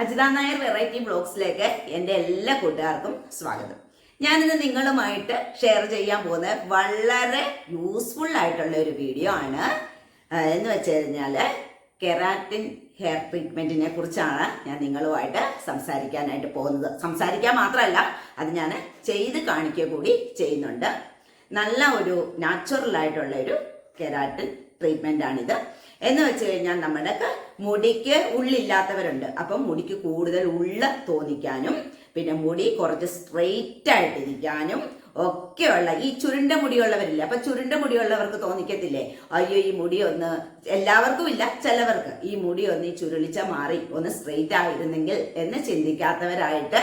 Ajitha Nair variety ബ്ലോഗ്സിലേക്ക് എന്റെ എല്ലാ കൂട്ടുകാർക്കും സ്വാഗതം. ഞാനിന്ന് നിങ്ങളുമായിട്ട് ഷെയർ ചെയ്യാൻ പോകുന്ന വളരെ യൂസ്ഫുൾ ആയിട്ടുള്ള ഒരു വീഡിയോ ആണ്. എന്ന് വെച്ച് കഴിഞ്ഞാൽ കെറാറ്റിൻ ഹെയർ ട്രീറ്റ്മെന്റിനെ കുറിച്ചാണ് ഞാൻ നിങ്ങളുമായിട്ട് സംസാരിക്കാനായിട്ട് പോകുന്നത്. സംസാരിക്കാൻ മാത്രമല്ല അത് ഞാൻ ചെയ്ത് കാണിക്കുക കൂടി ചെയ്യുന്നുണ്ട്. നല്ല ഒരു നാച്ചുറൽ ആയിട്ടുള്ള ഒരു കെരാറ്റിൻ ട്രീറ്റ്മെന്റ് ആണിത്. എന്ന് വെച്ച് കഴിഞ്ഞാൽ നമ്മുടെ മുടിക്ക് ഉള്ളില്ലാത്തവരുണ്ട്. അപ്പം മുടിക്ക് കൂടുതൽ ഉള്ള തോന്നിക്കാനും പിന്നെ മുടി കുറച്ച് സ്ട്രെയിറ്റ് ആയിട്ടിരിക്കാനും ഒക്കെയുള്ള ഈ ചുരുണ്ട മുടിയുള്ളവരില്ലേ? അപ്പൊ ചുരുണ്ട മുടിയുള്ളവർക്ക് തോന്നിക്കത്തില്ലേ? അയ്യോ ഈ മുടി ഒന്ന് എല്ലാവർക്കും ഇല്ല ചിലവർക്ക്. ഈ മുടി ഒന്ന് ഈ ചുരുളിച്ച മാറി ഒന്ന് സ്ട്രെയിറ്റ് ആയിരുന്നെങ്കിൽ എന്ന് ചിന്തിക്കാത്തവരായിട്ട്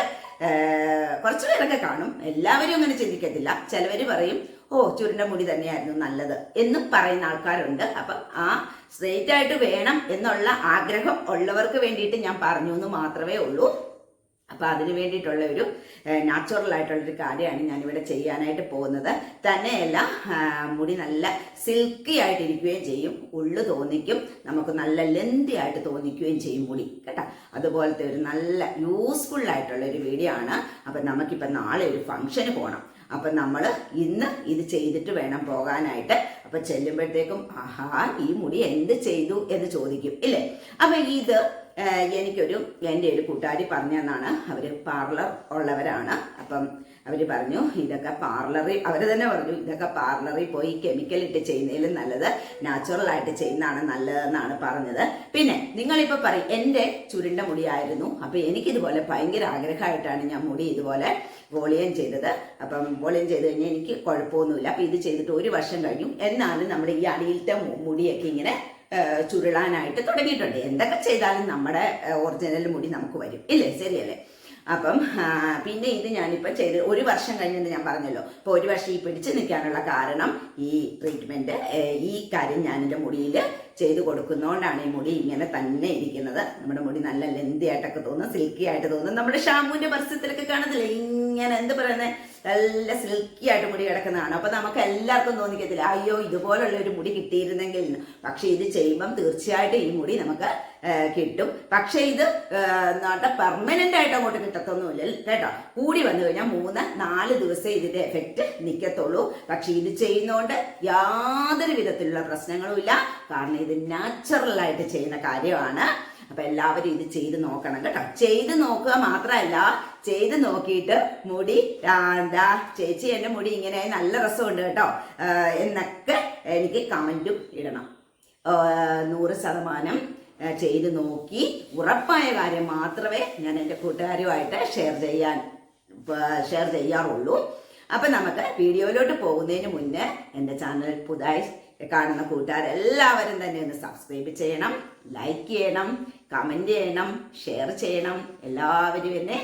കുറച്ചു പേരൊക്കെ കാണും. എല്ലാവരും അങ്ങനെ ചിന്തിക്കത്തില്ല. ചിലവർ പറയും ഓ ചുരുണ്ട മുടി തന്നെയായിരുന്നു നല്ലത് എന്ന് പറയുന്ന ആൾക്കാരുണ്ട്. അപ്പം ആ സ്ട്രെയിറ്റ് ആയിട്ട് വേണം എന്നുള്ള ആഗ്രഹം ഉള്ളവർക്ക് വേണ്ടിയിട്ട് ഞാൻ പറഞ്ഞു എന്ന് മാത്രമേ ഉള്ളൂ. അപ്പൊ അതിന് വേണ്ടിയിട്ടുള്ള ഒരു നാച്ചുറൽ ആയിട്ടുള്ളൊരു കാര്യമാണ് ഞാനിവിടെ ചെയ്യാനായിട്ട് പോകുന്നത്. തന്നെയല്ല മുടി നല്ല സിൽക്കി ആയിട്ടിരിക്കുകയും ചെയ്യും. ഉള്ളു തോന്നിക്കും. നമുക്ക് നല്ല ലെന്തി ആയിട്ട് തോന്നിക്കുകയും ചെയ്യും മുടി. കേട്ടോ? അതുപോലത്തെ ഒരു നല്ല യൂസ്ഫുൾ ആയിട്ടുള്ള ഒരു വീഡിയോ ആണ്. അപ്പം നമുക്കിപ്പം നാളെ ഒരു ഫംഗ്ഷന് പോകണം അപ്പം നമ്മൾ ഇന്ന് ഇത് ചെയ്തിട്ട് വേണം പോകാനായിട്ട്. അപ്പം ചെല്ലുമ്പോഴത്തേക്കും ആഹാ ഈ മുടി എന്ത് ചെയ്തു? എന്ന് ചോദിക്കും ഇല്ലേ? അപ്പം ഇത് എനിക്കൊരു എന്റെ ഒരു കൂട്ടുകാരി പറഞ്ഞെന്നാണ് അവർ പാർലർ ഉള്ളവരാണ്. അപ്പം അവർ പറഞ്ഞു ഇതൊക്കെ പാർലറിൽ അവർ തന്നെ പറഞ്ഞു ഇതൊക്കെ പാർലറിൽ പോയി കെമിക്കൽ ഇട്ട് ചെയ്യുന്നതിലും നല്ലത് നാച്ചുറൽ ആയിട്ട് ചെയ്യുന്നതാണ് നല്ലതെന്നാണ് പറഞ്ഞത്. പിന്നെ നിങ്ങളിപ്പോൾ പറയും എന്റെ ചുരുണ്ട മുടിയായിരുന്നു. അപ്പം എനിക്കിതുപോലെ ഭയങ്കര ആഗ്രഹമായിട്ടാണ് ഞാൻ മുടി ഇതുപോലെ വോളിയം ചെയ്തത്. അപ്പം വോളിയം ചെയ്ത് കഴിഞ്ഞാൽ എനിക്ക് കുഴപ്പമൊന്നുമില്ല. അപ്പം ഇത് ചെയ്തിട്ട് ഒരു വർഷം കഴിഞ്ഞു. എന്നാലും നമ്മുടെ ഈ അടിയിലത്തെ മുടിയൊക്കെ ഇങ്ങനെ ചുരുളാനായിട്ട് തുടങ്ങിയിട്ടുണ്ട്. എന്തൊക്കെ ചെയ്താലും നമ്മുടെ ഒറിജിനൽ മുടി നമുക്ക് വരും. ഇല്ലേ? ശരിയല്ലേ? അപ്പം പിന്നെ ഇത് ഞാനിപ്പോൾ ചെയ്ത് ഒരു വർഷം കഴിഞ്ഞെന്ന് ഞാൻ പറഞ്ഞല്ലോ. അപ്പോൾ ഒരു വർഷം ഈ പിടിച്ചു നിൽക്കാനുള്ള കാരണം ഈ ട്രീറ്റ്മെന്റ് ഈ കാര്യം ഞാൻ എന്റെ മുടിയിൽ ചെയ്ത് കൊടുക്കുന്നതുകൊണ്ടാണ് ഈ മുടി ഇങ്ങനെ തന്നെ ഇരിക്കുന്നത്. നമ്മുടെ മുടി നല്ല ലെന്തി ആയിട്ടൊക്കെ തോന്നും സിൽക്കി ആയിട്ട് തോന്നും. നമ്മുടെ ഷാമ്പൂവിന്റെ പരസ്യത്തിലൊക്കെ കാണത്തില്ല? ഇങ്ങനെ എന്ത് പറയുന്നത് നല്ല സിൽക്കി ആയിട്ട് മുടി കിടക്കുന്നതാണ്. അപ്പൊ നമുക്ക് എല്ലാവർക്കും തോന്നിക്കത്തില്ല അയ്യോ ഇതുപോലുള്ള ഒരു മുടി കിട്ടിയിരുന്നെങ്കിൽ പക്ഷേ ഇത് ചെയ്യുമ്പം തീർച്ചയായിട്ടും ഈ മുടി നമുക്ക് കിട്ടും. പക്ഷെ ഇത് പെർമനന്റ് ആയിട്ട് അങ്ങോട്ട് കിട്ടത്തൊന്നുമില്ല കേട്ടോ? കൂടി വന്നു കഴിഞ്ഞാൽ മൂന്ന് നാല് ദിവസം ഇതിന്റെ എഫക്റ്റ് നിൽക്കത്തുള്ളൂ പക്ഷെ ഇത് ചെയ്യുന്നതുകൊണ്ട് യാതൊരു വിധത്തിലുള്ള പ്രശ്നങ്ങളും ഇല്ല. കാരണം ഇത് നാച്ചുറൽ ആയിട്ട് ചെയ്യുന്ന കാര്യമാണ്. അപ്പൊ എല്ലാവരും ഇത് ചെയ്ത് നോക്കണം കേട്ടോ? ചെയ്ത് നോക്കുക മാത്രമല്ല ചെയ്ത് നോക്കിയിട്ട് മുടി എന്താ ചേച്ചി എന്റെ മുടി ഇങ്ങനെ നല്ല രസമുണ്ട് കേട്ടോ. എന്നൊക്കെ എനിക്ക് കമന്റും ഇടണം. നൂറ് ശതമാനം ചെയ്ത് നോക്കി ഉറപ്പായ കാര്യം മാത്രമേ ഞാൻ എന്റെ കൂട്ടുകാരുമായിട്ട് ഷെയർ ചെയ്യാൻ ഷെയർ ചെയ്യാറുള്ളൂ. അപ്പൊ നമുക്ക് വീഡിയോയിലോട്ട് പോകുന്നതിന് മുന്നേ എന്റെ ചാനൽ പുതുതായി കാണുന്ന കൂട്ടുകാരെല്ലാവരും തന്നെ ഒന്ന് സബ്സ്ക്രൈബ് ചെയ്യണം ലൈക്ക് ചെയ്യണം കമന്റ് ചെയ്യണം ഷെയർ ചെയ്യണം എല്ലാവരും എന്നെ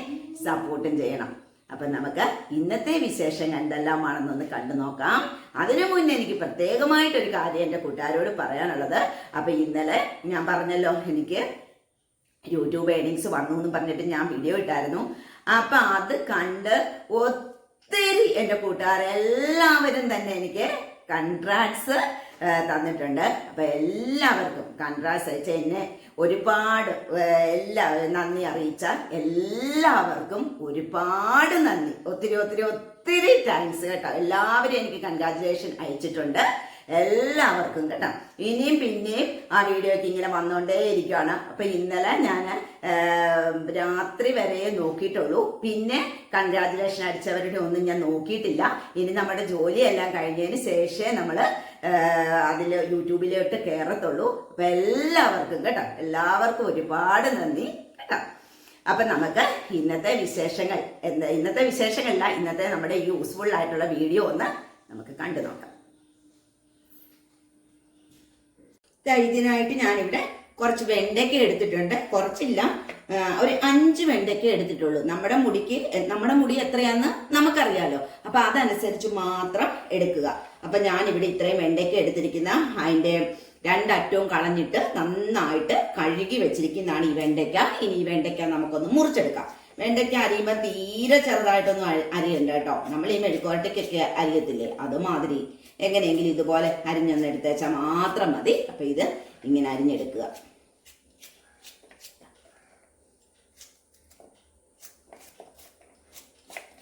സപ്പോർട്ടും ചെയ്യണം. അപ്പൊ നമുക്ക് ഇന്നത്തെ വിശേഷം എന്തെല്ലാമാണെന്നൊന്ന് കണ്ടു നോക്കാം. അതിനു മുന്നേ എനിക്ക് പ്രത്യേകമായിട്ടൊരു കാര്യം എന്റെ കൂട്ടുകാരോട് പറയാനുള്ളത്. അപ്പൊ ഇന്നലെ ഞാൻ പറഞ്ഞല്ലോ എനിക്ക് യൂട്യൂബ് ഏണിങ്സ് വന്നു എന്ന് പറഞ്ഞിട്ട് ഞാൻ വീഡിയോ ഇട്ടായിരുന്നു. അപ്പൊ അത് കണ്ട് ഒത്തിരി എന്റെ കൂട്ടുകാരെല്ലാവരും തന്നെ എനിക്ക് കൺട്രാക്ട്സ് തന്നിട്ടുണ്ട്. അപ്പോൾ എല്ലാവർക്കും കൺട്രാക്ട്സ് അയച്ച എന്നെ ഒരുപാട് എല്ലാ നന്ദി അറിയിച്ച എല്ലാവർക്കും ഒരുപാട് നന്ദി. ഒത്തിരി ഒത്തിരി ഒത്തിരി താങ്ക്സ് കേട്ടോ. എല്ലാവരും എനിക്ക് കൺഗ്രാചുലേഷൻ അയച്ചിട്ടുണ്ട്. എല്ലാവർക്കും കേട്ടോ. ഇനിയും പിന്നെയും ആ വീഡിയോക്ക് ഇങ്ങനെ വന്നുകൊണ്ടേ ഇരിക്കുകയാണ് അപ്പൊ ഇന്നലെ ഞാൻ രാത്രി വരെ നോക്കിയിട്ടുള്ളൂ. പിന്നെ കൺഗ്രാജുലേഷൻ അടിച്ചവരുടെ ഒന്നും ഞാൻ നോക്കിയിട്ടില്ല. ഇനി നമ്മുടെ ജോലിയെല്ലാം കഴിഞ്ഞതിന് ശേഷമേ നമ്മൾ അതിൽ യൂട്യൂബിലോട്ട് കയറത്തുള്ളൂ അപ്പം എല്ലാവർക്കും കേട്ടോ. എല്ലാവർക്കും ഒരുപാട് നന്ദി കേട്ടോ. അപ്പൊ നമുക്ക് ഇന്നത്തെ വിശേഷങ്ങൾ എന്താ ഇന്നത്തെ വിശേഷങ്ങളല്ല ഇന്നത്തെ നമ്മുടെ യൂസ്ഫുൾ ആയിട്ടുള്ള വീഡിയോ ഒന്ന് നമുക്ക് കണ്ടു നോക്കാം. ഇതിനായിട്ട് ഞാനിവിടെ കുറച്ച് വെണ്ടയ്ക്ക എടുത്തിട്ടുണ്ട്. കുറച്ചില്ല ഒരു അഞ്ച് വെണ്ടയ്ക്ക എടുത്തിട്ടുള്ളൂ. നമ്മുടെ മുടിക്ക് നമ്മുടെ മുടി എത്രയാന്ന് നമുക്കറിയാലോ. അപ്പൊ അതനുസരിച്ച് മാത്രം എടുക്കുക. അപ്പൊ ഞാൻ ഇവിടെ ഇത്രയും വെണ്ടയ്ക്ക എടുത്തിരിക്കുന്ന അതിന്റെ രണ്ടറ്റവും കളഞ്ഞിട്ട് നന്നായിട്ട് കഴുകി വെച്ചിരിക്കുന്നതാണ് ഈ വെണ്ടയ്ക്ക. ഇനി ഈ വെണ്ടയ്ക്ക നമുക്കൊന്ന് മുറിച്ചെടുക്കാം. വെണ്ടയ്ക്ക അരിയുമ്പോൾ തീരെ ചെറുതായിട്ടൊന്നും അരി- അരിയണ്ട കേട്ടോ. നമ്മൾ ഈ മെഴുക്കുവരട്ടയ്ക്കൊക്കെ അരിയത്തില്ലേ? അതുമാതിരി. എങ്ങനെയെങ്കിലും ഇതുപോലെ അരിഞ്ഞൊന്ന് എടുത്തേച്ചാൽ മാത്രം മതി. അപ്പോൾ ഇത് ഇങ്ങനെ അരിഞ്ഞെടുക്കുക.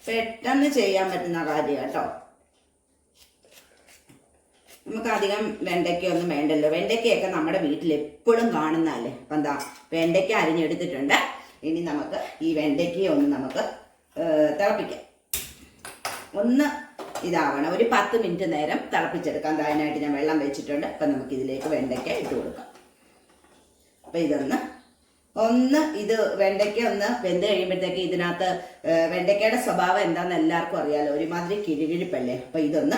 പെട്ടെന്ന് ചെയ്യാൻ പറ്റുന്ന കാര്യം കേട്ടോ നമുക്ക് അധികം വെണ്ടയ്ക്കൊന്നും വേണ്ടല്ലോ. വെണ്ടയ്ക്കയൊക്കെ നമ്മുടെ വീട്ടിൽ എപ്പോഴും കാണുന്നതല്ലേ. അപ്പൊ എന്താ വെണ്ടയ്ക്ക അരിഞ്ഞെടുത്തിട്ടുണ്ട്. ഇനി നമുക്ക് ഈ വെണ്ടയ്ക്കയൊന്ന് നമുക്ക് തിളപ്പിക്കാം. ഒന്ന് ഇതാവണം. ഒരു പത്ത് മിനിറ്റ് നേരം തിളപ്പിച്ചെടുക്കാം. ദാ അതിനായിട്ട് ഞാൻ വെള്ളം വെച്ചിട്ടുണ്ട്. അപ്പം നമുക്ക് ഇതിലേക്ക് വെണ്ടയ്ക്ക ഇട്ട് കൊടുക്കാം. അപ്പം ഇതൊന്ന് ഒന്ന് ഇത് വെണ്ടയ്ക്ക ഒന്ന് വെന്ത് കഴിയുമ്പോഴത്തേക്ക് ഇതിനകത്ത് വെണ്ടയ്ക്കയുടെ സ്വഭാവം എന്താണെന്ന് എല്ലാവർക്കും അറിയാലോ. ഒരുമാതിരി കിഴികിഴിപ്പല്ലേ? അപ്പം ഇതൊന്ന്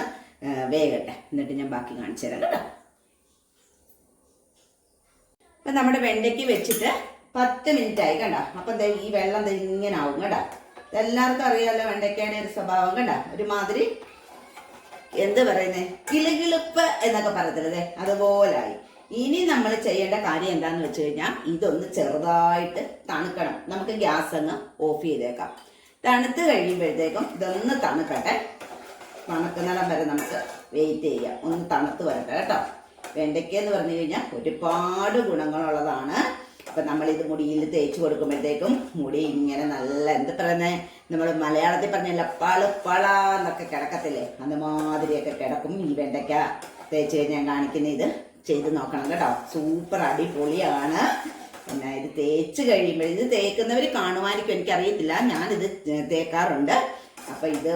വേഗട്ടെ എന്നിട്ട് ഞാൻ ബാക്കി കാണിച്ചു തരാം കേട്ടോ. അപ്പം നമ്മുടെ വെണ്ടയ്ക്ക് വെച്ചിട്ട് പത്ത് മിനിറ്റ് ആയി കണ്ടോ? അപ്പം ഈ വെള്ളം ഇങ്ങനെ ആവും കേട്ടോ. എല്ലാവർക്കും അറിയാമല്ലോ വെണ്ടയ്ക്കയുടെ ഒരു സ്വഭാവം കണ്ട? ഒരുമാതിരി എന്ത് പറയുന്നേ? കിളുകിളുപ്പ് എന്നൊക്കെ പറയത്തില്ലേ? അതുപോലായി. ഇനി നമ്മൾ ചെയ്യേണ്ട കാര്യം എന്താന്ന് വെച്ച് കഴിഞ്ഞാൽ ഇതൊന്ന് ചെറുതായിട്ട് തണുക്കണം. നമുക്ക് ഗ്യാസ് അങ്ങ് ഓഫ് ചെയ്തേക്കാം. തണുത്ത് കഴിയുമ്പോഴത്തേക്കും ഇതൊന്ന് തണുക്കട്ടെ. തണുക്കുന്നിടം വരെ നമുക്ക് വെയിറ്റ് ചെയ്യാം. ഒന്ന് തണുത്ത് വരട്ടെ കേട്ടോ. വെണ്ടയ്ക്ക എന്ന് പറഞ്ഞു കഴിഞ്ഞാൽ ഒരുപാട് ഗുണങ്ങളുള്ളതാണ്. അപ്പം നമ്മളിത് മുടിയിൽ തേച്ച് കൊടുക്കുമ്പോഴത്തേക്കും മുടി ഇങ്ങനെ നല്ല എന്ത് പറയുന്നേ? നമ്മൾ മലയാളത്തിൽ പറഞ്ഞല്ല പളുപ്പള എന്നൊക്കെ കിടക്കത്തില്ലേ? അതുമാതിരിയൊക്കെ കിടക്കും ഈ വെണ്ടയ്ക്ക. തേച്ച് ഞാൻ കാണിക്കുന്ന ഇത് ചെയ്ത് നോക്കണം കേട്ടോ. സൂപ്പർ അടിപൊളിയാണ്. പിന്നെ ഇത് തേച്ച് കഴിയുമ്പോൾ ഇത് തേക്കുന്നവർ കാണുമായിരിക്കും. എനിക്കറിയത്തില്ല. ഞാനിത് തേക്കാറുണ്ട്. അപ്പം ഇത്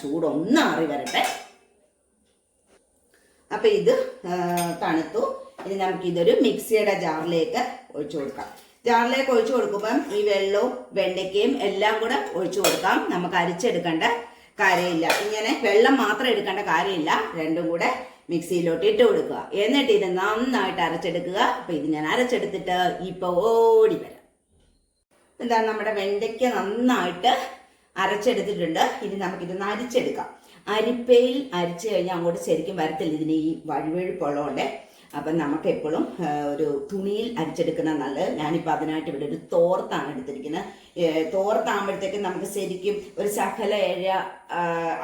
ചൂടൊന്ന് ആറി വരട്ടെ. അപ്പം ഇത് തണുത്തു. ഇനി നമുക്ക് ഇതൊരു മിക്സിയുടെ ജാറിലേക്ക് ഒഴിച്ചു കൊടുക്കാം. ജാറിലേക്ക് ഒഴിച്ചു കൊടുക്കുമ്പം ഈ വെള്ളവും വെണ്ടയ്ക്കയും എല്ലാം കൂടെ ഒഴിച്ചു കൊടുക്കാം. നമുക്ക് അരിച്ചെടുക്കേണ്ട കാര്യമില്ല. ഇങ്ങനെ വെള്ളം മാത്രം എടുക്കേണ്ട കാര്യമില്ല. രണ്ടും കൂടെ മിക്സിയിലോട്ട് ഇട്ട് കൊടുക്കുക. എന്നിട്ട് ഇത് നന്നായിട്ട് അരച്ചെടുക്കുക. അപ്പം ഇത് ഞാൻ അരച്ചെടുത്തിട്ട് ഇപ്പൊ ഓടി വരാം. എന്താ നമ്മുടെ വെണ്ടയ്ക്ക നന്നായിട്ട് അരച്ചെടുത്തിട്ടുണ്ട്. ഇനി നമുക്കിതൊന്ന് അരിച്ചെടുക്കാം. അരിപ്പയിൽ അരിച്ചു കഴിഞ്ഞാൽ അങ്ങോട്ട് ശരിക്കും വരത്തില്ല. ഇതിന് ഈ വഴുവഴുപ്പുള്ളതുകൊണ്ട് അപ്പം നമുക്ക് എപ്പോഴും ഒരു തുണിയിൽ അരിച്ചെടുക്കുന്ന നല്ലത്. ഞാനിപ്പോൾ അതിനായിട്ട് ഇവിടെ ഒരു തോർത്താണ് എടുത്തിരിക്കുന്നത്. തോർത്താകുമ്പോഴത്തേക്കും നമുക്ക് ശരിക്കും ഒരു ശകല ഏഴ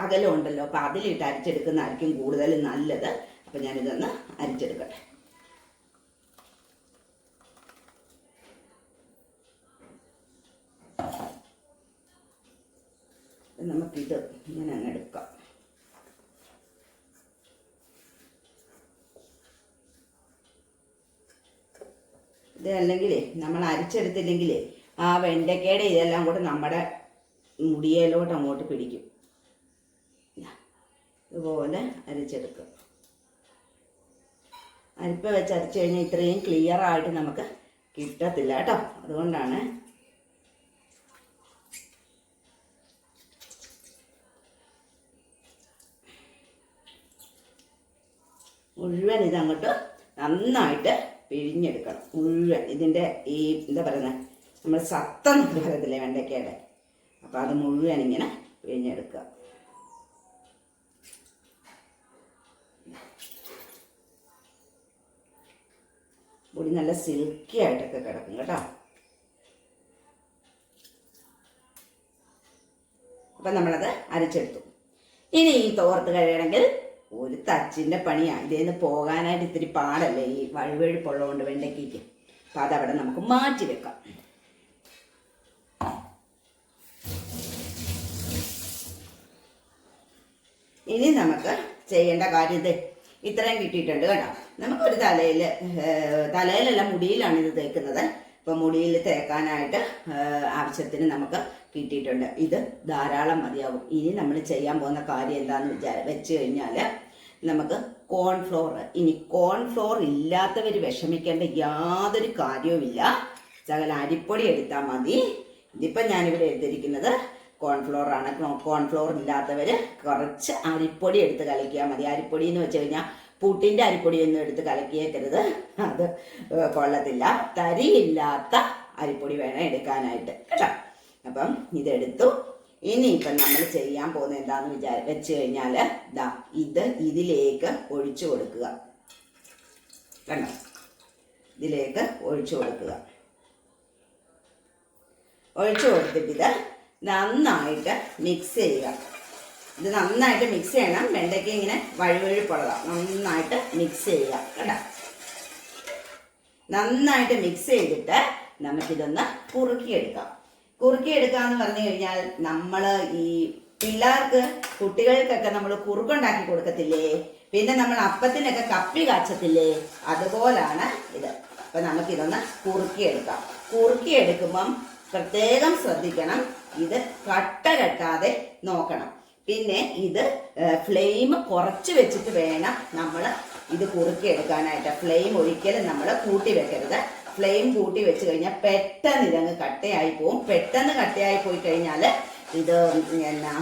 അകലം ഉണ്ടല്ലോ. അപ്പം അതിലിട്ട് അരിച്ചെടുക്കുന്നതായിരിക്കും കൂടുതൽ നല്ലത്. അപ്പം ഞാനിതൊന്ന് അരിച്ചെടുക്കട്ടെ. നമുക്കിത് ഇങ്ങനെ അങ്ങ് എടുക്കാം. ഇത് അല്ലെങ്കിൽ നമ്മൾ അരിച്ചെടുത്തില്ലെങ്കിൽ ആ വെണ്ടയ്ക്കയുടെ ഇതെല്ലാം കൂടെ നമ്മുടെ മുടിയേലോട്ട് അങ്ങോട്ട് പിടിക്കും. ഇതാ, ഇതുപോലെ അരിച്ചെടുക്കും. അരിപ്പ വെച്ച് അരച്ചു കഴിഞ്ഞാൽ ഇത്രയും ക്ലിയർ ആയിട്ട് നമുക്ക് കിട്ടത്തില്ല കേട്ടോ. അതുകൊണ്ടാണ് മുഴുവൻ ഇതങ്ങോട്ട് നന്നായിട്ട് പിഴിഞ്ഞെടുക്കണം മുഴുവൻ. ഇതിന്റെ ഈ എന്താ പറയുന്നത് നമ്മൾ സത്ത എന്ന് വെണ്ടയ്ക്കയുടെ. അപ്പോൾ അത് മുഴുവൻ ഇങ്ങനെ പിഴിഞ്ഞെടുക്കുക മുടി നല്ല സിൽക്കി ആയിട്ടൊക്കെ കിടക്കും കേട്ടോ. അപ്പം നമ്മളത് അരച്ചെടുത്തു. ഇനി ഈ തോർത്ത് കഴിയണമെങ്കിൽ ഒരു തച്ചിന്റെ പണിയാണ് ഇതേന്ന് പോകാനായിട്ട് ഇത്തിരി പാടല്ലേ ഈ വഴുവഴുപ്പുള്ളതുകൊണ്ട് വെണ്ടയ്ക്കയ്ക്ക്. അപ്പം അതവിടെ നമുക്ക് മാറ്റി വെക്കാം. ഇനി നമുക്ക് ചെയ്യേണ്ട കാര്യം ഇത് ഇത്രയും കിട്ടിയിട്ടുണ്ട് കേട്ടോ. നമുക്കൊരു തലയിൽ തലയിലല്ല മുടിയിലാണ് ഇത് തേക്കുന്നത്. ഇപ്പം മുടിയിൽ തേക്കാനായിട്ട് ആവശ്യത്തിന് നമുക്ക് കിട്ടിയിട്ടുണ്ട്. ഇത് ധാരാളം മതിയാവും. ഇനി നമ്മൾ ചെയ്യാൻ പോകുന്ന കാര്യം എന്താണെന്ന് വിചാര വെച്ച് കഴിഞ്ഞാൽ നമുക്ക് കോൺഫ്ലോർ ഇനി കോൺഫ്ലോർ ഇല്ലാത്തവർ വിഷമിക്കേണ്ട യാതൊരു കാര്യവുമില്ല. ശകല അരിപ്പൊടി എടുത്താൽ മതി. ഇതിപ്പം ഞാനിവിടെ എഴുതിയിരിക്കുന്നത് കോൺഫ്ലോർ ആണ്. കോൺഫ്ലോർ ഇല്ലാത്തവർ കുറച്ച് അരിപ്പൊടി എടുത്ത് കലക്കിയാൽ മതി. അരിപ്പൊടി എന്ന് വെച്ച് കഴിഞ്ഞാൽ പുട്ടിന്റെ അരിപ്പൊടി ഒന്നും എടുത്ത് കലക്കിയേക്കരുത്. അത് കൊള്ളത്തില്ല. തരിയില്ലാത്ത അരിപ്പൊടി വേണം എടുക്കാനായിട്ട്. കേട്ടോ? അപ്പം ഇതെടുത്തു. ഇനി ഇപ്പം നമ്മൾ ചെയ്യാൻ പോകുന്നത് എന്താന്ന് വിചാ വെച്ച് കഴിഞ്ഞാൽ ഇതാ ഇത് ഇതിലേക്ക് ഒഴിച്ചു കൊടുക്കുക. കണ്ടോ? ഇതിലേക്ക് ഒഴിച്ചു കൊടുക്കുക. ഒഴിച്ചു കൊടുത്തിട്ട് ഇത് നന്നായിട്ട് മിക്സ് ചെയ്യുക. ഇത് നന്നായിട്ട് മിക്സ് ചെയ്യണം. വെണ്ടയ്ക്ക ഇങ്ങനെ വഴുവഴുപ്പുള്ളതാണ് നന്നായിട്ട് മിക്സ് ചെയ്യുക. കേട്ടോ നന്നായിട്ട് മിക്സ് ചെയ്തിട്ട് നമുക്കിതൊന്ന് കുറുക്കിയെടുക്കാം. കുറുക്കി എടുക്കാന്ന് പറഞ്ഞു കഴിഞ്ഞാൽ നമ്മൾ ഈ പിള്ളേർക്ക് കുട്ടികൾക്കൊക്കെ നമ്മൾ കുറുക്കുണ്ടാക്കി കൊടുക്കത്തില്ലേ? പിന്നെ നമ്മൾ അപ്പത്തിനൊക്കെ കപ്പി കാച്ചത്തില്ലേ? അതുപോലാണ് ഇത്. അപ്പൊ നമുക്കിതൊന്ന് കുറുക്കി എടുക്കാം കുറുക്കി എടുക്കുമ്പം പ്രത്യേകം ശ്രദ്ധിക്കണം. ഇത് കട്ട കെട്ടാതെ നോക്കണം. പിന്നെ ഇത് ഫ്ലെയിം കുറച്ച് വെച്ചിട്ട് വേണം നമ്മൾ ഇത് കുറുക്കി എടുക്കാനായിട്ട് ഫ്ലെയിം ഒരിക്കലും നമ്മൾ കൂട്ടി വെക്കരുത്. ഫ്ലെയിം കൂട്ടി വെച്ച് കഴിഞ്ഞാൽ പെട്ടെന്ന് ഇതങ്ങ് കട്ടയായി പോവും. പെട്ടെന്ന് കട്ടയായി പോയി കഴിഞ്ഞാൽ ഇത് എന്നാ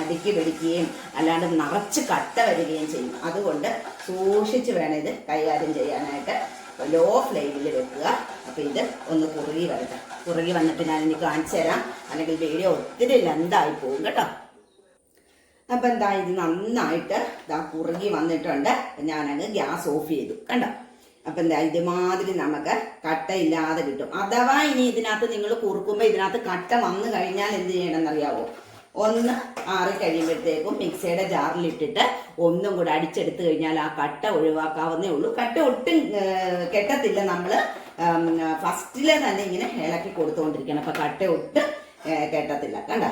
അടുക്കി പിടിക്കുകയും അല്ലാണ്ട് നിറച്ച് കട്ട വരികയും ചെയ്യും. അതുകൊണ്ട് സൂക്ഷിച്ച് വേണം ഇത് കൈകാര്യം ചെയ്യാനായിട്ട്. ലോ ഫ്ലെയിമിൽ വെക്കുക. അപ്പോൾ ഇത് ഒന്ന് കുറുകി വരട്ടെ. കുറുകി വന്നിട്ട് ഞാൻ ഇനി കാണിച്ചു തരാം. അല്ലെങ്കിൽ വീഡിയോ ഒത്തിരി ലെന്തായി പോകും കേട്ടോ. അപ്പം എന്താ ഇത് നന്നായിട്ട് ഇതാ കുറുകി വന്നിട്ടുണ്ട്. ഞാനങ്ങ് ഗ്യാസ് ഓഫ് ചെയ്തു. കണ്ടോ? അപ്പം എന്താ ഇതുമാതിരി നമുക്ക് കട്ട ഇല്ലാതെ കിട്ടും. അഥവാ ഇനി ഇതിനകത്ത് നിങ്ങൾ കുറുക്കുമ്പോൾ ഇതിനകത്ത് കട്ട വന്നു കഴിഞ്ഞാൽ എന്ത് ചെയ്യണമെന്നറിയാവോ? ഒന്ന് ആറി കഴിയുമ്പോഴത്തേക്കും മിക്സിയുടെ ജാറിലിട്ടിട്ട് ഒന്നും കൂടെ അടിച്ചെടുത്തു കഴിഞ്ഞാൽ ആ കട്ട ഒഴിവാക്കാവുന്നേ ഉള്ളൂ. കട്ട ഒട്ടും കെട്ടത്തില്ല നമ്മൾ ഫസ്റ്റിലെ തന്നെ ഇങ്ങനെ ഇളക്കി കൊടുത്തുകൊണ്ടിരിക്കണം. അപ്പം കട്ട ഒട്ടും കെട്ടത്തില്ല. കണ്ട?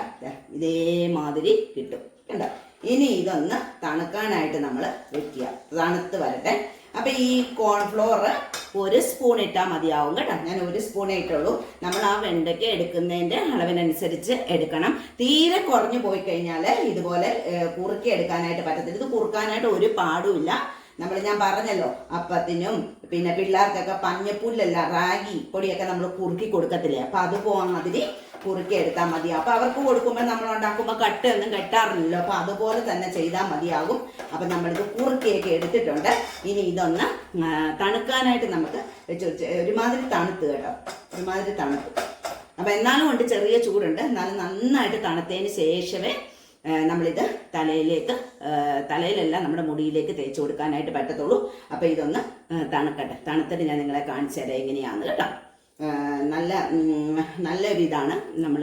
ഇതേമാതിരി കിട്ടും. കണ്ട? ഇനി ഇതൊന്ന് തണുക്കാനായിട്ട് നമ്മൾ വെക്കുക. തണുത്ത് വരട്ടെ. അപ്പൊ ഈ കോൺഫ്ലോർ ഒരു സ്പൂൺ ഇട്ടാൽ മതിയാവും കേട്ടോ. ഞാൻ ഒരു സ്പൂണേ ഇട്ടുള്ളൂ നമ്മൾ ആ വെണ്ടയ്ക്ക എടുക്കുന്നതിന്റെ അളവിനനുസരിച്ച് എടുക്കണം. തീരെ കുറഞ്ഞു പോയി കഴിഞ്ഞാൽ ഇതുപോലെ കുറുക്കി എടുക്കാനായിട്ട് പറ്റത്തില്ല. ഇത് കുറുക്കാനായിട്ട് ഒരു പാടുമില്ല നമ്മൾ ഞാൻ പറഞ്ഞല്ലോ അപ്പത്തിനും പിന്നെ പിള്ളേർക്കൊക്കെ പഞ്ഞപ്പുല്ലല്ല റാഗി പൊടിയൊക്കെ നമ്മൾ കുറുക്കി കൊടുക്കത്തില്ലേ? അപ്പൊ അത് മാതിരി കുറുക്കി എടുത്താൽ മതി. അപ്പൊ അവർക്ക് കൊടുക്കുമ്പോൾ നമ്മൾ ഉണ്ടാക്കുമ്പോൾ കട്ട് ഒന്നും കെട്ടാറില്ലല്ലോ. അപ്പൊ അതുപോലെ തന്നെ ചെയ്താൽ മതിയാകും. അപ്പൊ നമ്മളിത് കുറുക്കിയൊക്കെ എടുത്തിട്ടുണ്ട്. ഇനി ഇതൊന്ന് തണുക്കാനായിട്ട് നമുക്ക് ഒരുമാതിരി തണുത്ത് കേട്ടോ. ഒരുമാതിരി തണുത്ത്. അപ്പൊ എന്നാലും കൊണ്ട് ചെറിയ ചൂടുണ്ട്. എന്നാലും നന്നായിട്ട് തണുത്തതിന് ശേഷമേ നമ്മളിത് തലയിലേക്ക് തലയിലല്ല നമ്മുടെ മുടിയിലേക്ക് തേച്ച് കൊടുക്കാനായിട്ട് പറ്റത്തുള്ളൂ. അപ്പൊ ഇതൊന്ന് തണുക്കട്ടെ. തണുത്തിട്ട് ഞാൻ നിങ്ങളെ കാണിച്ചു തരാം എങ്ങനെയാന്ന് കേട്ടോ. നല്ല നല്ല നല്ലൊരു ഇതാണ് നമ്മൾ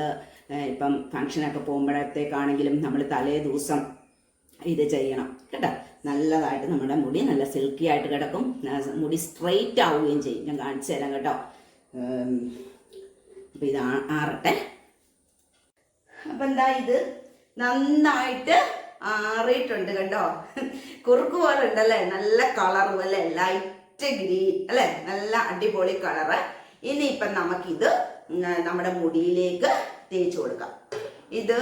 ഇപ്പം ഫങ്ഷനൊക്കെ പോകുമ്പോഴത്തേക്കാണെങ്കിലും നമ്മൾ തലേ ദിവസം ഇത് ചെയ്യണം കേട്ടോ. നല്ലതായിട്ട് നമ്മുടെ മുടി നല്ല സിൽക്കി ആയിട്ട് കിടക്കും. മുടി സ്ട്രെയിറ്റ് ആവുകയും ചെയ്യും. ഞാൻ കാണിച്ചു തരാം കേട്ടോ. അപ്പൊ ഇത് ആറട്ടെ. അപ്പൊ എന്താ ഇത്? നന്നായിട്ട് ആറിയിട്ടുണ്ട് കണ്ടോ? കുറുക്ക് പോലെ ഉണ്ടല്ലേ നല്ല കളർ അല്ലെ? ലൈറ്റ് ഗ്രീൻ അല്ലെ? നല്ല അടിപൊളി കളറ് ഇനിയിപ്പം നമുക്കിത് നമ്മുടെ മുടിയിലേക്ക് തേച്ച് കൊടുക്കാം. ഇത്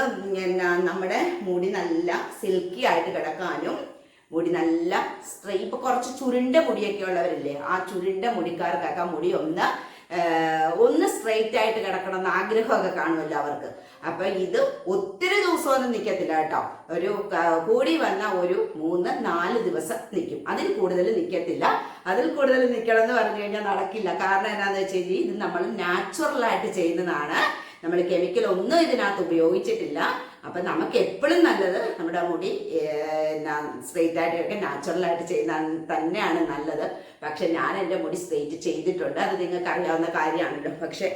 നമ്മുടെ മുടി നല്ല സിൽക്കി ആയിട്ട് കിടക്കാനും മുടി നല്ല സ്ട്രൈപ്പ് കുറച്ച് ചുരുണ്ട മുടിയൊക്കെ ഉള്ളവരില്ലേ ആ ചുരുണ്ട മുടിക്കാർക്കൊക്കെ മുടി ഒന്ന് ഒന്ന് സ്ട്രെയിറ്റ് ആയിട്ട് കിടക്കണം എന്ന് ആഗ്രഹമൊക്കെ കാണുമല്ലോ അവർക്ക്. അപ്പൊ ഇത് ഒത്തിരി ദിവസമൊന്നും നിൽക്കത്തില്ല കേട്ടോ. ഒരു കൂടി വന്ന ഒരു മൂന്ന് നാല് ദിവസം നിൽക്കും അതിൽ കൂടുതൽ നിൽക്കത്തില്ല അതിൽ കൂടുതൽ നിൽക്കണം എന്ന് പറഞ്ഞു കഴിഞ്ഞാൽ നടക്കില്ല. കാരണം എന്താണെന്ന് വെച്ച് കഴിഞ്ഞാൽ ഇത് നമ്മൾ നാച്ചുറൽ ആയിട്ട് ചെയ്യുന്നതാണ്. നമ്മൾ കെമിക്കൽ ഒന്നും ഇതിനകത്ത് ഉപയോഗിച്ചിട്ടില്ല. അപ്പൊ നമുക്ക് എപ്പോഴും നല്ലത് നമ്മുടെ മുടി സ്ട്രെയിറ്റ് ആയിട്ടൊക്കെ നാച്ചുറൽ ആയിട്ട് ചെയ്യുന്ന തന്നെയാണ് നല്ലത്. പക്ഷെ ഞാൻ എന്റെ മുടി സ്ട്രെയിറ്റ് ചെയ്തിട്ടുണ്ട്. അത് നിങ്ങൾക്ക് അറിയാവുന്ന കാര്യമാണല്ലോ. പക്ഷെ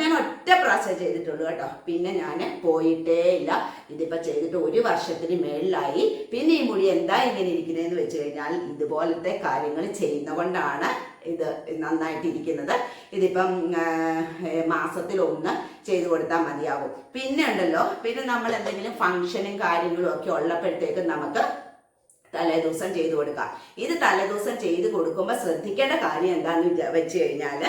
ഞാൻ ഒറ്റ പ്രാവശ്യം ചെയ്തിട്ടുള്ളൂ കേട്ടോ. പിന്നെ ഞാൻ പോയിട്ടേ ഇല്ല. ഇതിപ്പോൾ ചെയ്തിട്ട് ഒരു വർഷത്തിന് മേളിലായി. പിന്നെ ഈ മുടി എന്താ ഇങ്ങനെ ഇരിക്കുന്നതെന്ന് വെച്ച് കഴിഞ്ഞാൽ ഇതുപോലത്തെ കാര്യങ്ങൾ ചെയ്യുന്ന കൊണ്ടാണ് ഇത് നന്നായിട്ടിരിക്കുന്നത്. ഇതിപ്പം മാസത്തിലൊന്ന് ചെയ്തു കൊടുത്താൽ മതിയാകും പിന്നെ ഉണ്ടല്ലോ പിന്നെ നമ്മൾ എന്തെങ്കിലും ഫംഗ്ഷനും കാര്യങ്ങളും ഒക്കെ ഉള്ളപ്പോഴത്തേക്കും നമുക്ക് തലേദിവസം ചെയ്തു കൊടുക്കാം. ഇത് തലേദിവസം ചെയ്ത് കൊടുക്കുമ്പോൾ ശ്രദ്ധിക്കേണ്ട കാര്യം എന്താണെന്ന് വിചാ- വെച്ച് കഴിഞ്ഞാൽ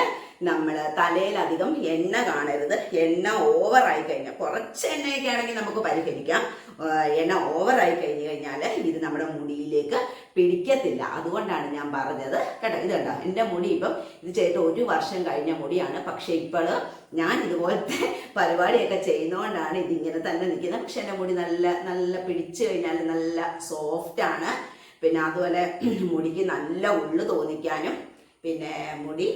നമ്മൾ തലയിലധികം എണ്ണ കാണരുത്. എണ്ണ ഓവറായി കഴിഞ്ഞാൽ കുറച്ച് എണ്ണയൊക്കെ ആണെങ്കിൽ നമുക്ക് പരിഹരിക്കാം. എണ്ണ ഓവറായി കഴിഞ്ഞ് കഴിഞ്ഞാൽ ഇത് നമ്മുടെ മുടിയിലേക്ക് പിടിക്കത്തില്ല. അതുകൊണ്ടാണ് ഞാൻ പറഞ്ഞത്. കേട്ടോ ഇത് കേട്ടോ എന്റെ മുടി ഇപ്പം ഇത് ചെയ്തിട്ട് ഒരു വർഷം കഴിഞ്ഞ മുടിയാണ്. പക്ഷേ ഇപ്പോൾ ഞാൻ ഇതുപോലത്തെ പരിപാടിയൊക്കെ ചെയ്യുന്നതുകൊണ്ടാണ് ഇതിങ്ങനെ തന്നെ നിൽക്കുന്നത്. പക്ഷെ എന്റെ മുടി നല്ല നല്ല പിടിച്ചു കഴിഞ്ഞാൽ നല്ല സോഫ്റ്റ് ആണ്. പിന്നെ അതുപോലെ മുടിക്ക് നല്ല ഉള്ളു തോന്നിക്കാനും പിന്നെ മുടി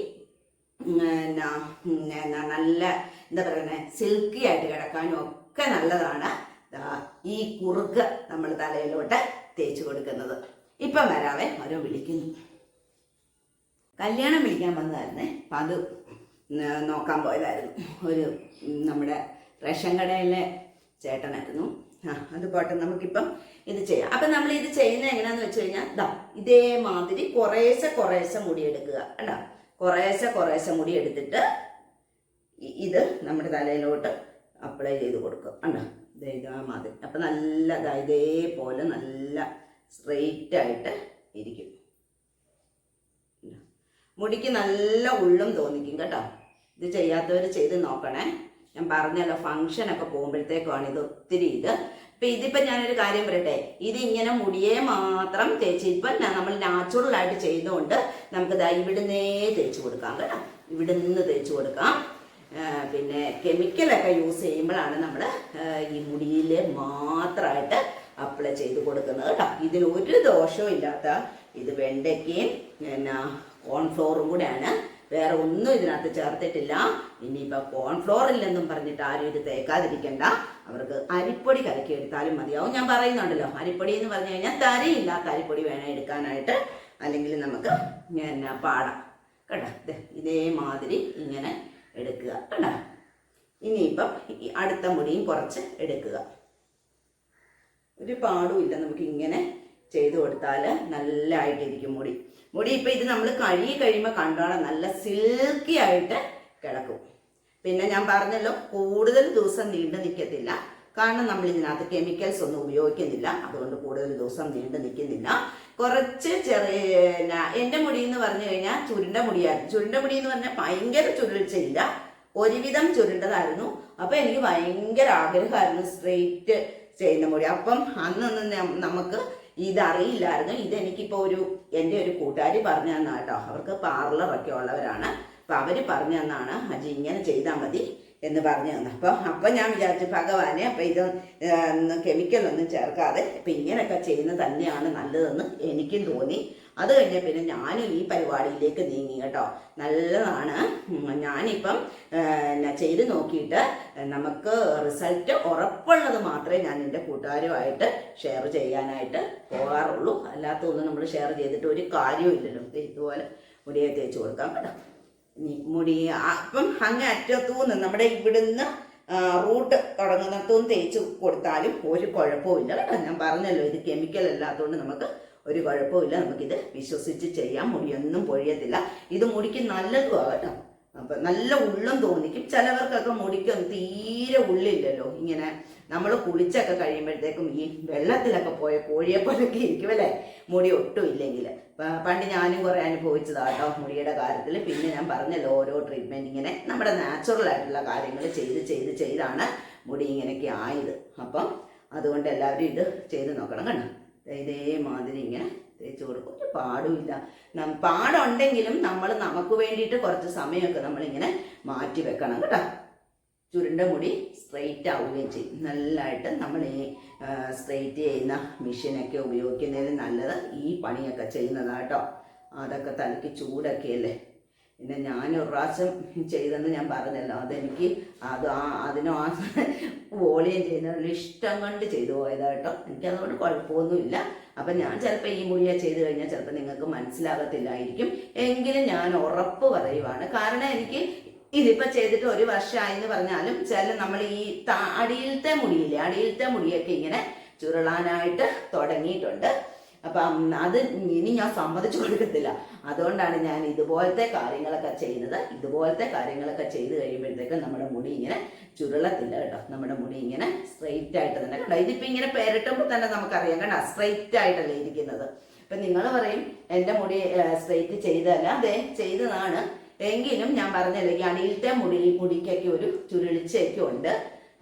എന്നാ നല്ല എന്താ പറയുന്നത് സിൽക്കി ആയിട്ട് കിടക്കാനും ഒക്കെ നല്ലതാണ്. ഈ കുറുക്ക് നമ്മൾ തലയിലോട്ട് തേച്ച് കൊടുക്കുന്നത്. ഇപ്പം വരാവേ ഓരോ വിളിക്കുന്നു. കല്യാണം വിളിക്കാൻ വന്നതായിരുന്നേ അപ്പം അത് നോക്കാൻ പോയതായിരുന്നു. ഒരു നമ്മുടെ റേഷൻ കടയിലെ ചേട്ടനായിരുന്നു. ആ അത് പോട്ടെ നമുക്കിപ്പം ഇത് ചെയ്യാം. അപ്പം നമ്മൾ ഇത് ചെയ്യുന്നത് എങ്ങനെയാന്ന് വെച്ച് കഴിഞ്ഞാൽ ദാ ഇതേമാതിരി കുറേശ്ശെ കുറേശ്ശെ മുടി എടുക്കുക കുറേശ്ശെ കുറേശ്ശെ മുടി എടുത്തിട്ട് ഇത് നമ്മുടെ തലയിലോട്ട് അപ്ലൈ ചെയ്ത് കൊടുക്കുക കണ്ടോ? ഇതേമാതിരി. ഇതാ മാതിരി അപ്പം നല്ല ഇതേപോലെ നല്ല സ്ട്രെയിറ്റ് ആയിട്ട് ഇരിക്കും. മുടിക്ക് നല്ല ഉള്ളും തോന്നിക്കും കേട്ടോ? ഇത് ചെയ്യാത്തവർ ചെയ്ത് നോക്കണേ. ഞാൻ പറഞ്ഞല്ലോ ഫംഗ്ഷനൊക്കെ പോകുമ്പോഴത്തേക്കാണ് ഇത് ഒത്തിരി ഇത്. ഇപ്പം ഇതിപ്പം ഞാനൊരു കാര്യം പറയട്ടെ. ഇത് ഇങ്ങനെ മുടിയെ മാത്രം തേച്ച് ഇപ്പം നമ്മൾ നാച്ചുറൽ ആയിട്ട് ചെയ്തുകൊണ്ട് നമുക്ക് ദാ ഇവിടുന്നേ തേച്ച് കൊടുക്കാം കേട്ടോ. ഇവിടുന്ന് തേച്ച് കൊടുക്കാം. പിന്നെ കെമിക്കലൊക്കെ യൂസ് ചെയ്യുമ്പോഴാണ് നമ്മൾ ഈ മുടിയിൽ മാത്രമായിട്ട് അപ്ലൈ ചെയ്ത് കൊടുക്കുന്നത് കേട്ടോ. ഇതിന് ഒരു ദോഷവും ഇല്ലാത്ത ഇത് വെണ്ടയ്ക്കയും പിന്നെ കോൺഫ്ലോറും കൂടെയാണ് വേറെ ഒന്നും ഇതിനകത്ത് ചേർത്തിട്ടില്ല. ഇനിയിപ്പോൾ കോൺഫ്ലോർ ഇല്ലെന്നും പറഞ്ഞിട്ട് ആരും ഇത് തേക്കാതിരിക്കണ്ട. അവർക്ക് അരിപ്പൊടി കലക്കി എടുത്താലും മതിയാവും. ഞാൻ പറയുന്നുണ്ടല്ലോ അരിപ്പൊടി എന്ന് പറഞ്ഞു കഴിഞ്ഞാൽ തരയില്ലാത്ത അരിപ്പൊടി വേണം എടുക്കാനായിട്ട്. അല്ലെങ്കിൽ നമുക്ക് ഞാൻ പാടാം. കേട്ടോ ഇതേമാതിരി ഇങ്ങനെ എടുക്കുക. കേട്ടോ ഇനിയിപ്പം ഈ അടുത്ത മുടിയും കുറച്ച് എടുക്കുക. ഒരു പാടും ഇല്ല. നമുക്ക് ഇങ്ങനെ ചെയ്തു കൊടുത്താൽ നല്ലതായിട്ടിരിക്കും മുടി. മുടി ഇപ്പം ഇത് നമ്മൾ കഴുകി കഴിയുമ്പോൾ കണ്ടോണം നല്ല സിൽക്കി ആയിട്ട് കിടക്കും. പിന്നെ ഞാൻ പറഞ്ഞല്ലോ കൂടുതൽ ദിവസം നീണ്ടു നിൽക്കത്തില്ല കാരണം നമ്മൾ ഇതിനകത്ത് കെമിക്കൽസ് ഒന്നും ഉപയോഗിക്കുന്നില്ല. അതുകൊണ്ട് കൂടുതൽ ദിവസം നീണ്ടു നിൽക്കുന്നില്ല കുറച്ച് ചെറിയ എന്റെ മുടി എന്ന് പറഞ്ഞു കഴിഞ്ഞാൽ ചുരുണ്ട മുടിയായിരുന്നു. ചുരുണ്ട മുടി എന്ന് പറഞ്ഞാൽ ഭയങ്കര ചുരുളിച്ചില്ല ഒരുവിധം ചുരുണ്ടതായിരുന്നു. അപ്പൊ എനിക്ക് ഭയങ്കര ആഗ്രഹമായിരുന്നു സ്ട്രെയിറ്റ് ചെയ്യുന്ന മുടി. അപ്പം അന്നൊന്നും നമുക്ക് ഇതറിയില്ലായിരുന്നു. ഇതെനിക്കിപ്പോൾ ഒരു എന്റെ ഒരു കൂട്ടുകാരി പറഞ്ഞു തന്ന കേട്ടോ. അവർക്ക് പാർലറൊക്കെ ഉള്ളവരാണ്. അപ്പം അവർ പറഞ്ഞു തന്നാണ് അജി ഇങ്ങനെ ചെയ്താൽ മതി എന്ന് പറഞ്ഞു തന്നു. അപ്പോൾ അപ്പം ഞാൻ വിചാരിച്ചു ഭഗവാനെ അപ്പം ഇത് കെമിക്കലൊന്നും ചേർക്കാതെ ഇപ്പം ഇങ്ങനെയൊക്കെ ചെയ്യുന്നത് തന്നെയാണ് നല്ലതെന്ന് എനിക്കും തോന്നി. അത് കഴിഞ്ഞ പിന്നെ ഞാനും ഈ പരിപാടിയിലേക്ക് നീങ്ങി കേട്ടോ. നല്ലതാണ്. ഞാനിപ്പം ചെയ്ത് നോക്കിയിട്ട് നമുക്ക് റിസൾട്ട് ഉറപ്പുള്ളത് മാത്രമേ ഞാൻ എന്റെ കൂട്ടുകാരുമായിട്ട് ഷെയർ ചെയ്യാനായിട്ട് പോകാറുള്ളൂ. അല്ലാത്തൊന്നും നമ്മൾ ഷെയർ ചെയ്തിട്ട് ഒരു ദേ ഇതുപോലെ മുടിയെ തേച്ച് കൊടുക്കാം കേട്ടോ. മുടി അപ്പം അങ്ങ് അറ്റത്തൂന്ന് നമ്മുടെ ഇവിടുന്ന് റൂട്ട് തുടങ്ങുന്നിടത്തുനിന്ന് തേച്ച് കൊടുത്താലും ഒരു കുഴപ്പമില്ല കേട്ടോ. ഞാൻ പറഞ്ഞല്ലോ ഇത് കെമിക്കൽ അല്ലാത്തതുകൊണ്ട് നമുക്ക് ഒരു കുഴപ്പമില്ല നമുക്കിത് വിശ്വസിച്ച് ചെയ്യാം. മുടിയൊന്നും പൊഴിയത്തില്ല. ഇത് മുടിക്ക് നല്ലതുമാണ് കേട്ടോ. അപ്പം നല്ല ഉള്ളം തോന്നിക്കും. ചിലവർക്കൊക്കെ മുടിക്കൊന്നും തീരെ ഉള്ളില്ലല്ലോ. ഇങ്ങനെ നമ്മൾ കുളിച്ചൊക്കെ കഴിയുമ്പോഴത്തേക്കും ഈ വെള്ളത്തിലൊക്കെ പോയ കോഴിയെ പോലൊക്കെ ഇരിക്കും അല്ലേ? മുടി ഒട്ടും ഇല്ലെങ്കിൽ പണ്ട് ഞാനും കുറേ അനുഭവിച്ചതാട്ടോ മുടിയുടെ കാര്യത്തിൽ പിന്നെ ഞാൻ പറഞ്ഞല്ലോ ഓരോ ട്രീറ്റ്മെന്റ് ഇങ്ങനെ നമ്മുടെ നാച്ചുറൽ ആയിട്ടുള്ള കാര്യങ്ങൾ ചെയ്ത് ചെയ്ത് ചെയ്താണ് മുടി ഇങ്ങനെയൊക്കെ ആയത്. അപ്പം അതുകൊണ്ട് എല്ലാവരും ഇത് ചെയ്ത് നോക്കണം കണ്ടോ? ഇതേമാതിരി ഇങ്ങനെ തേച്ച് കൊടുക്കും. ഒരു പാടുമില്ല. പാടുണ്ടെങ്കിലും നമ്മൾ നമുക്ക് വേണ്ടിയിട്ട് കുറച്ച് സമയമൊക്കെ നമ്മളിങ്ങനെ മാറ്റി വെക്കണം കേട്ടോ. ചുരുണ്ട മുടി സ്ട്രെയിറ്റ് ആവുകയും ചെയ്യും. നല്ലതായിട്ട് നമ്മൾ ഈ സ്ട്രെയിറ്റ് ചെയ്യുന്ന മെഷീനൊക്കെ ഉപയോഗിക്കുന്നതിന് നല്ലത് ഈ പണിയൊക്കെ ചെയ്യുന്നതാണ് കേട്ടോ. അതൊക്കെ തലയ്ക്ക് ചൂടൊക്കെ അല്ലേ പിന്നെ ഞാൻ ഒരു പ്രാവശ്യം ചെയ്തെന്ന് ഞാൻ പറഞ്ഞല്ലോ. അതെനിക്ക് അത് ആ അതിനോ ആ വോളിയം ചെയ്യുന്നതിൽ ഇഷ്ടം കൊണ്ട് ചെയ്തു പോയതാട്ടോ എനിക്കതുകൊണ്ട് കുഴപ്പമൊന്നുമില്ല. അപ്പം ഞാൻ ചിലപ്പോൾ ഈ മൊഴിയാ ചെയ്ത് കഴിഞ്ഞാൽ ചിലപ്പോൾ നിങ്ങൾക്ക് മനസ്സിലാകത്തില്ലായിരിക്കും. എങ്കിലും ഞാൻ ഉറപ്പ് പറയുവാണ്. കാരണം എനിക്ക് ഇതിപ്പോൾ ചെയ്തിട്ട് ഒരു വർഷമായി എന്ന് പറഞ്ഞാലും ചില നമ്മൾ ഈ അടിയിലത്തെ മുടിയില്ലേ അടിയിലത്തെ മുടിയൊക്കെ ഇങ്ങനെ ചുരുളാനായിട്ട് തുടങ്ങിയിട്ടുണ്ട്. അപ്പം അത് ഇനി ഞാൻ സമ്മതിച്ചു കൊടുക്കത്തില്ല. അതുകൊണ്ടാണ് ഞാൻ ഇതുപോലത്തെ കാര്യങ്ങളൊക്കെ ചെയ്യുന്നത്. ഇതുപോലത്തെ കാര്യങ്ങളൊക്കെ ചെയ്ത് കഴിയുമ്പോഴത്തേക്കും നമ്മുടെ മുടി ഇങ്ങനെ ചുരുളത്തില്ല കേട്ടോ. നമ്മുടെ മുടി ഇങ്ങനെ സ്ട്രെയിറ്റ് ആയിട്ട് തന്നെ കേട്ടോ ഇതിപ്പോൾ ഇങ്ങനെ പേരിട്ടുമ്പോൾ തന്നെ നമുക്കറിയാം കേട്ടോ സ്ട്രെയിറ്റ് ആയിട്ടല്ലേ ഇരിക്കുന്നത്. അപ്പം നിങ്ങൾ പറയും എന്റെ മുടി സ്ട്രെയിറ്റ് ചെയ്തല്ല അതെ ചെയ്തതാണ്. എങ്കിലും ഞാൻ പറഞ്ഞല്ലേ ഈ അടിയിലത്തെ മുടി മുടിക്കൊക്കെ ഒരു ചുരുളിച്ചയൊക്കെ ഉണ്ട്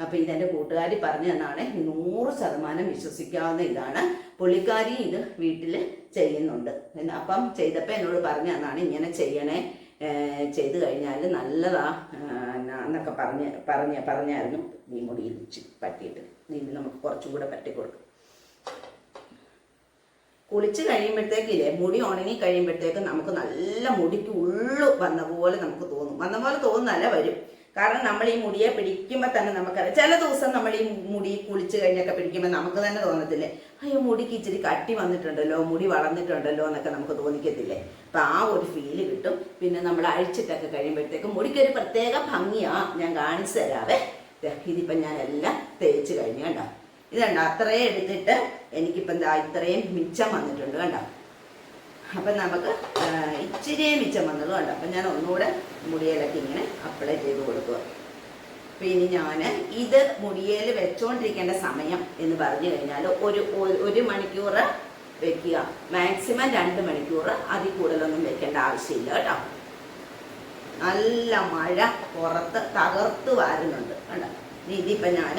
അപ്പൊ ഇതെന്റെ കൂട്ടുകാരി പറഞ്ഞു തന്നാണ്. നൂറ് ശതമാനം വിശ്വസിക്കാവുന്ന ഇതാണ് പുള്ളിക്കാരി ഇത് വീട്ടിൽ ചെയ്യുന്നുണ്ട്. അപ്പം ചെയ്തപ്പോൾ എന്നോട് പറഞ്ഞു തന്നാണ് ഇങ്ങനെ ചെയ്യണേ. ചെയ്തു കഴിഞ്ഞാൽ നല്ലതാ. എന്നൊക്കെ പറഞ്ഞ് പറഞ്ഞ് പറഞ്ഞായിരുന്നു. നീ മുടിയിൽ പറ്റിയിട്ട്. നീ നമുക്ക് കുറച്ചും കൂടെ പറ്റി കൊടുക്കും. കുളിച്ച് കഴിയുമ്പോഴത്തേക്കില്ലേ മുടി ഉണങ്ങി കഴിയുമ്പോഴത്തേക്ക് നമുക്ക് നല്ല മുടിക്ക് ഉള്ളു വന്ന പോലെ നമുക്ക് തോന്നും. വന്ന പോലെ തോന്നുന്നല്ല വരും. കാരണം നമ്മൾ ഈ മുടിയെ പിടിക്കുമ്പോൾ തന്നെ നമുക്കറിയാം. ചില ദിവസം നമ്മൾ ഈ മുടി കുളിച്ച് കഴിഞ്ഞൊക്കെ പിടിക്കുമ്പോൾ നമുക്ക് തന്നെ തോന്നത്തില്ലേ? അയ്യോ മുടിക്ക് ഇച്ചിരി കട്ടി വന്നിട്ടുണ്ടല്ലോ മുടി വളർന്നിട്ടുണ്ടല്ലോ എന്നൊക്കെ നമുക്ക് തോന്നിക്കത്തില്ലേ? അപ്പം ആ ഒരു ഫീൽ കിട്ടും. പിന്നെ നമ്മൾ അഴിച്ചിട്ടൊക്കെ കഴിയുമ്പോഴത്തേക്കും മുടിക്കൊരു പ്രത്യേക ഭംഗിയാ ഞാൻ കാണിച്ചു തരാവേ. ഇതിപ്പം ഞാൻ എല്ലാം തേച്ച് കഴിഞ്ഞു കണ്ടോ? ഇതുണ്ട് അത്രയും എടുത്തിട്ട് എനിക്കിപ്പം എന്താ ഇത്രയും മിച്ചം വന്നിട്ടുണ്ട് കണ്ടോ? അപ്പം നമുക്ക് ഇച്ചിരി മിച്ചം വന്നതുകൊണ്ട് കണ്ടോ അപ്പം ഞാൻ ഒന്നുകൂടെ മുടിയിലൊക്കെ ഇങ്ങനെ അപ്ലൈ ചെയ്ത് കൊടുക്കുക. ഇനി ഞാൻ ഇത് മുടിയേൽ വെച്ചോണ്ടിരിക്കേണ്ട സമയം എന്ന് പറഞ്ഞു കഴിഞ്ഞാൽ ഒരു ഒരു- മണിക്കൂർ വെക്കുക. മാക്സിമം രണ്ട് മണിക്കൂർ അതിൽ കൂടുതലൊന്നും വെക്കേണ്ട ആവശ്യമില്ല കേട്ടോ. നല്ല മഴ പുറത്ത് തകർത്ത് വാരുന്നുണ്ട് കണ്ടോ? ഇതിപ്പോൾ ഞാൻ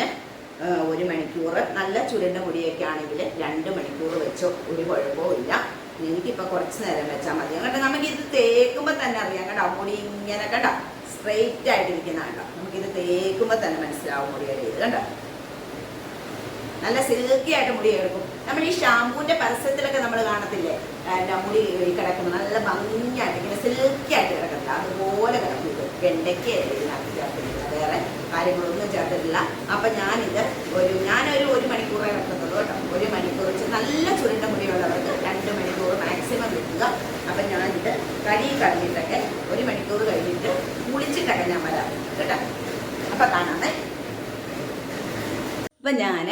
ഒരു മണിക്കൂർ നല്ല ചുരുണ്ട മുടിയൊക്കെ ആണെങ്കിൽ രണ്ട് മണിക്കൂർ വെച്ചോ ഒരു കുഴപ്പവും ഇല്ല. എനിക്കിപ്പോൾ കുറച്ച് നേരം വെച്ചാൽ മതി. കേട്ടോ നമുക്കിത് തേക്കുമ്പോൾ തന്നെ അറിയാം. കേട്ടോ മുടി ഇങ്ങനെ കേട്ടോ സ്ട്രെയിറ്റ് ആയിട്ടിരിക്കുന്ന കണ്ടോ? നമുക്കിത് തേക്കുമ്പോൾ തന്നെ മനസ്സിലാവും മുടിയുടെ ഇത് കണ്ടോ? നല്ല സിൽക്കി ആയിട്ട് മുടി എടുക്കും. നമ്മൾ ഈ ഷാമ്പൂവിന്റെ പരസ്യത്തിലൊക്കെ നമ്മൾ കാണത്തില്ലേ? എന്റെ മുടി കിടക്കുന്നത് നല്ല ഭംഗിയായിട്ട് ഇങ്ങനെ സിൽക്കി ആയിട്ട് കിടക്കത്തില്ല. അതുപോലെ കിടക്കും ഇത്. വെണ്ടയ്ക്ക് ഇതിനകത്ത്. കാര്യങ്ങളൊന്നും ചേർത്തിട്ടില്ല. അപ്പൊ ഞാനിത് ഒരു ഞാനൊരു ഒരു മണിക്കൂറേ വെക്കത്തുള്ളൂ കേട്ടോ. ഒരു മണിക്കൂർ വെച്ച് നല്ല ചുരുണ്ട മുടിയുള്ളവർക്ക് രണ്ട് മണിക്കൂർ മാക്സിമം വെക്കുക. അപ്പൊ ഞാനിത് കഴി കഴിഞ്ഞിട്ടൊക്കെ ഒരു മണിക്കൂർ കഴിഞ്ഞിട്ട് കുളിച്ചിട്ടൊക്കെ ഞാൻ വരാം കേട്ടോ. അപ്പൊ കാണാമേ. അപ്പൊ ഞാൻ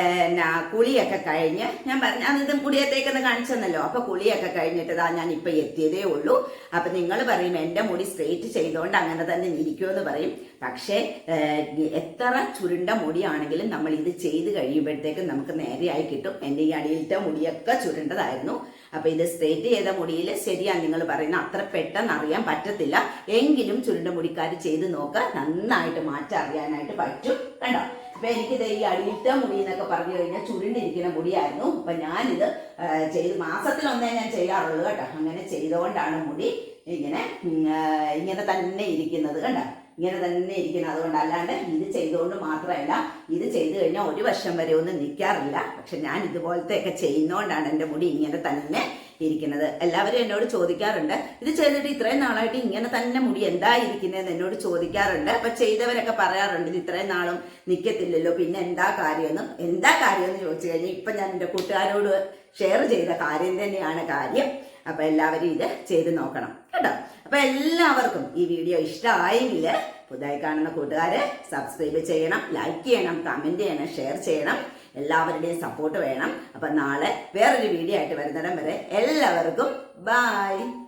എന്നാ കുളിയൊക്കെ കഴിഞ്ഞ് ഞാൻ പറഞ്ഞ ഇതും മുടിയത്തേക്കൊന്ന് കാണിച്ചെന്നല്ലോ. അപ്പൊ കുളിയൊക്കെ കഴിഞ്ഞിട്ട് ഇതാ ഞാൻ ഇപ്പൊ എത്തിയതേ ഉള്ളൂ. അപ്പൊ നിങ്ങൾ പറയും എന്റെ മുടി സ്ട്രെയിറ്റ് ചെയ്തോണ്ട് അങ്ങനെ തന്നെ ഇരിക്കുമെന്ന് പറയും. പക്ഷേ എത്ര ചുരുണ്ട മുടിയാണെങ്കിലും നമ്മൾ ഇത് ചെയ്ത് കഴിയുമ്പോഴത്തേക്കും നമുക്ക് നേരെയായി കിട്ടും. എന്റെ ഈ അടിയിലത്തെ മുടിയൊക്കെ ചുരുണ്ടതായിരുന്നു. അപ്പൊ ഇത് സ്ട്രെയിറ്റ് ചെയ്ത മുടിയിൽ ശരിയാ നിങ്ങൾ പറയുന്ന അത്ര പെട്ടെന്ന് അറിയാൻ പറ്റത്തില്ല. എങ്കിലും ചുരുണ്ട മുടിക്കാർ ചെയ്ത് നോക്കുക നന്നായിട്ട് മാറ്റം അറിയാനായിട്ട് പറ്റും. കണ്ടോ? അപ്പൊ എനിക്കിത് ഈ അടിയിട്ട മുടി എന്നൊക്കെ പറഞ്ഞു കഴിഞ്ഞാൽ ചുരുണ്ടിരിക്കുന്ന മുടിയായിരുന്നു. അപ്പൊ ഞാനിത് ചെയ്ത് മാസത്തിലൊന്നേ ഞാൻ ചെയ്യാറുള്ളൂ കേട്ടോ. അങ്ങനെ ചെയ്തുകൊണ്ടാണ് മുടി ഇങ്ങനെ ഇങ്ങനെ തന്നെ ഇരിക്കുന്നത് കണ്ടോ? ഇങ്ങനെ തന്നെ ഇരിക്കുന്നത്. അതുകൊണ്ട് അല്ലാണ്ട് ഇത് ചെയ്തുകൊണ്ട് മാത്രമല്ല ഇത് ചെയ്തു കഴിഞ്ഞാൽ ഒരു വർഷം വരെ ഒന്നും നിൽക്കാറില്ല. പക്ഷെ ഞാൻ ഇതുപോലത്തെ ഒക്കെ ചെയ്യുന്നതുകൊണ്ടാണ് എന്റെ മുടി ഇങ്ങനെ തന്നെ ഇരിക്കുന്നത്. എല്ലാവരും എന്നോട് ചോദിക്കാറുണ്ട്. ഇത് ചെയ്തിട്ട് ഇത്രയും നാളായിട്ട് ഇങ്ങനെ തന്നെ മുടി എന്താ ഇരിക്കുന്നതെന്ന് എന്നോട് ചോദിക്കാറുണ്ട്. അപ്പൊ ചെയ്തവരൊക്കെ പറയാറുണ്ട് ഇത് ഇത്രയും നാളും നിൽക്കത്തില്ലല്ലോ പിന്നെ എന്താ കാര്യമെന്നും? എന്താ കാര്യമെന്ന് ചോദിച്ചു കഴിഞ്ഞാൽ ഇപ്പൊ ഞാൻ എന്റെ കൂട്ടുകാരോട് ഷെയർ ചെയ്ത കാര്യം തന്നെയാണ് കാര്യം. അപ്പൊ എല്ലാവരും ഇത് ചെയ്ത് നോക്കണം കേട്ടോ? അപ്പൊ എല്ലാവർക്കും ഈ വീഡിയോ ഇഷ്ടമായെങ്കിൽ പുതുതായി കാണുന്ന കൂട്ടുകാരെ സബ്സ്ക്രൈബ് ചെയ്യണം ലൈക്ക് ചെയ്യണം കമന്റ് ചെയ്യണം ഷെയർ ചെയ്യണം. എല്ലാവരുടെയും സപ്പോർട്ട് വേണം. അപ്പം നാളെ വേറൊരു വീഡിയോ ആയിട്ട് വരുന്നിടം വരെ എല്ലാവർക്കും ബൈ